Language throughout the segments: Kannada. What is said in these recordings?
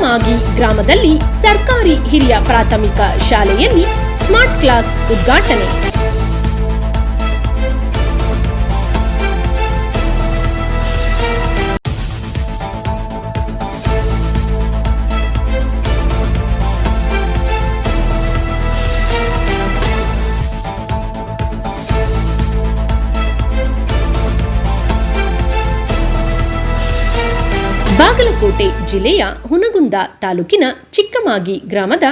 ಚಿಕ್ಕಮಾಗಿ ಗ್ರಾಮದಲ್ಲಿ ಸರ್ಕಾರಿ ಹಿರಿಯ ಪ್ರಾಥಮಿಕ ಶಾಲೆಯಲ್ಲಿ ಸ್ಮಾರ್ಟ್ ಕ್ಲಾಸ್ ಉದ್ಘಾಟನೆ. ಬಾಗಲಕೋಟೆ ಜಿಲ್ಲೆಯ ಹುನಗುಂದ ತಾಲೂಕಿನ ಚಿಕ್ಕಮಾಗಿ ಗ್ರಾಮದ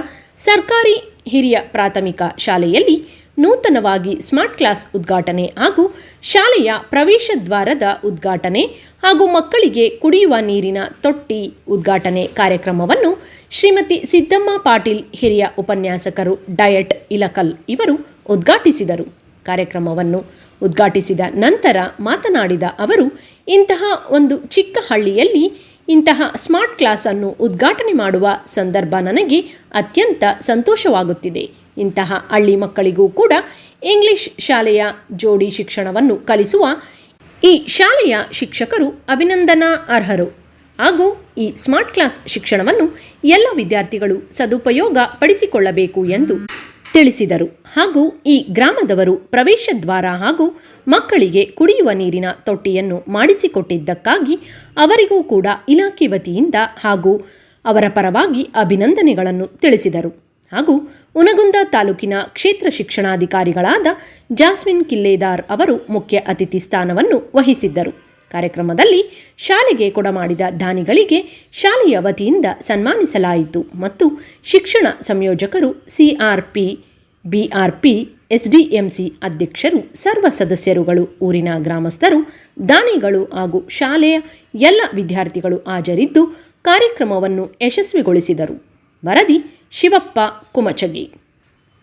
ಸರ್ಕಾರಿ ಹಿರಿಯ ಪ್ರಾಥಮಿಕ ಶಾಲೆಯಲ್ಲಿ ನೂತನವಾಗಿ ಸ್ಮಾರ್ಟ್ ಕ್ಲಾಸ್ ಉದ್ಘಾಟನೆ ಹಾಗೂ ಶಾಲೆಯ ಪ್ರವೇಶ ದ್ವಾರದ ಉದ್ಘಾಟನೆ ಹಾಗೂ ಮಕ್ಕಳಿಗೆ ಕುಡಿಯುವ ನೀರಿನ ತೊಟ್ಟಿ ಉದ್ಘಾಟನೆ ಕಾರ್ಯಕ್ರಮವನ್ನು ಶ್ರೀಮತಿ ಸಿದ್ದಮ್ಮ ಪಾಟೀಲ್ ಹಿರಿಯ ಉಪನ್ಯಾಸಕರು ಡಯಟ್ ಇಲಕಲ್ ಇವರು ಉದ್ಘಾಟಿಸಿದರು. ಕಾರ್ಯಕ್ರಮವನ್ನು ಉದ್ಘಾಟಿಸಿದ ನಂತರ ಮಾತನಾಡಿದ ಅವರು, ಇಂತಹ ಒಂದು ಚಿಕ್ಕ ಹಳ್ಳಿಯಲ್ಲಿ ಇಂತಹ ಸ್ಮಾರ್ಟ್ ಕ್ಲಾಸ್ ಅನ್ನು ಉದ್ಘಾಟನೆ ಮಾಡುವ ಸಂದರ್ಭ ನನಗೆ ಅತ್ಯಂತ ಸಂತೋಷವಾಗುತ್ತಿದೆ. ಇಂತಹ ಹಳ್ಳಿ ಮಕ್ಕಳಿಗೂ ಕೂಡ ಇಂಗ್ಲಿಷ್ ಶಾಲೆಯ ಜೋಡಿ ಶಿಕ್ಷಣವನ್ನು ಕಲಿಸುವ ಈ ಶಾಲೆಯ ಶಿಕ್ಷಕರು ಅಭಿನಂದನಾ ಅರ್ಹರು. ಹಾಗೂ ಈ ಸ್ಮಾರ್ಟ್ ಕ್ಲಾಸ್ ಶಿಕ್ಷಣವನ್ನು ಎಲ್ಲ ವಿದ್ಯಾರ್ಥಿಗಳು ಸದುಪಯೋಗ ಪಡಿಸಿಕೊಳ್ಳಬೇಕು ಎಂದು ತಿಳಿಸಿದರು. ಹಾಗೂ ಈ ಗ್ರಾಮದವರು ಪ್ರವೇಶ ದ್ವಾರ ಹಾಗೂ ಮಕ್ಕಳಿಗೆ ಕುಡಿಯುವ ನೀರಿನ ತೊಟ್ಟಿಯನ್ನು ಮಾಡಿಸಿಕೊಟ್ಟಿದ್ದಕ್ಕಾಗಿ ಅವರಿಗೂ ಕೂಡ ಇಲಾಖೆ ವತಿಯಿಂದ ಹಾಗೂ ಅವರ ಪರವಾಗಿ ಅಭಿನಂದನೆಗಳನ್ನು ತಿಳಿಸಿದರು. ಹಾಗೂ ಉನಗುಂದ ತಾಲೂಕಿನ ಕ್ಷೇತ್ರ ಶಿಕ್ಷಣಾಧಿಕಾರಿಗಳಾದ ಜಾಸ್ಮಿನ್ ಕಿಲ್ಲೇದಾರ್ ಅವರು ಮುಖ್ಯ ಅತಿಥಿ ಸ್ಥಾನವನ್ನು ವಹಿಸಿದ್ದರು. ಕಾರ್ಯಕ್ರಮದಲ್ಲಿ ಶಾಲೆಗೆ ಕೊಡಮಾಡಿದ ದಾನಿಗಳಿಗೆ ಶಾಲೆಯ ವತಿಯಿಂದ ಸನ್ಮಾನಿಸಲಾಯಿತು ಮತ್ತು ಶಿಕ್ಷಣ ಸಂಯೋಜಕರು ಸಿಆರ್ಪಿ, ಬಿಆರ್ಪಿ, ಎಸ್ಡಿಎಂಸಿ ಅಧ್ಯಕ್ಷರು, ಸರ್ವ ಸದಸ್ಯರುಗಳು, ಊರಿನ ಗ್ರಾಮಸ್ಥರು, ದಾನಿಗಳು ಹಾಗೂ ಶಾಲೆಯ ಎಲ್ಲ ವಿದ್ಯಾರ್ಥಿಗಳು ಹಾಜರಿದ್ದು ಕಾರ್ಯಕ್ರಮವನ್ನು ಯಶಸ್ವಿಗೊಳಿಸಿದರು. ವರದಿ ಶಿವಪ್ಪ ಕುಮಚಗಿ.